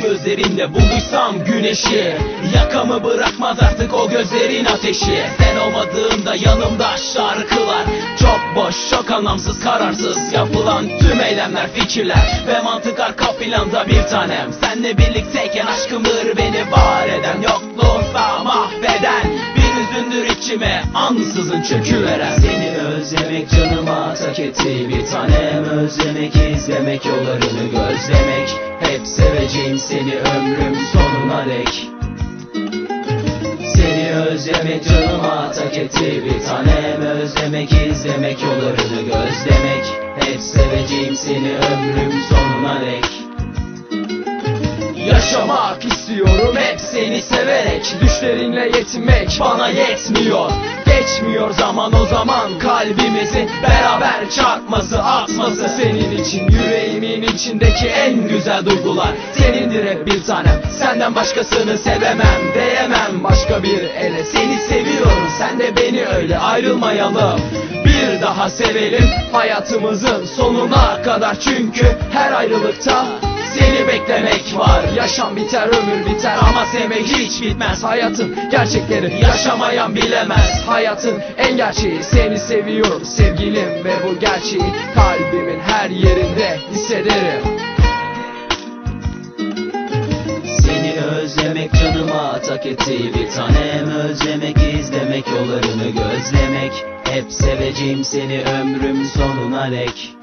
gözlerinde bulduysam güneşi. Yakamı bırakmaz artık o gözlerin ateşi. Sen olmadığında yanımda şarkılar Çok boş, çok anlamsız, kararsız Yapılan tüm eylemler, fikirler Ve mantık arka planda bir tanem. Senle birlikteyken aşkımdır beni var eden Yokluğunsa mahveden Bir hüzündür içime ansızın çöküveren. Seni özlemek canıma tak etti bir tanem Özlemek izlemek yollarını gözlemek. Hep seveceğim seni ömrüm sonuna dek. Seni özlemek canıma tak etti. Bir tanem Özlemek izlemek yollarını gözlemek. Hep seveceğim seni ömrüm sonuna dek. Yaşamak seni severek Düşlerinle yetinmek bana yetmiyor. Geçmiyor zaman o zaman kalbimizin beraber çarpması atması Senin için yüreğimin içindeki en güzel duygular. Senindir hep bir tanem senden başkasını sevemem Değemem başka bir ele. Seni seviyorum sen de beni öyle ayrılmayalım. Bir daha sevelim hayatımızın sonuna kadar. Çünkü her ayrılıkta seni beklemek var. Yaşam biter ömür biter ama sevmek hiç bitmez. Hayatın gerçekleri yaşamayan bilemez. Hayatın en gerçeği seni seviyorum sevgilim Ve bu gerçeği kalbimin her yerinde hissederim. Seni özlemek canıma tak etti. Bir tanem Özlemek izlemek yollarını gözlemek. Hep seveceğim seni ömrüm sonuna dek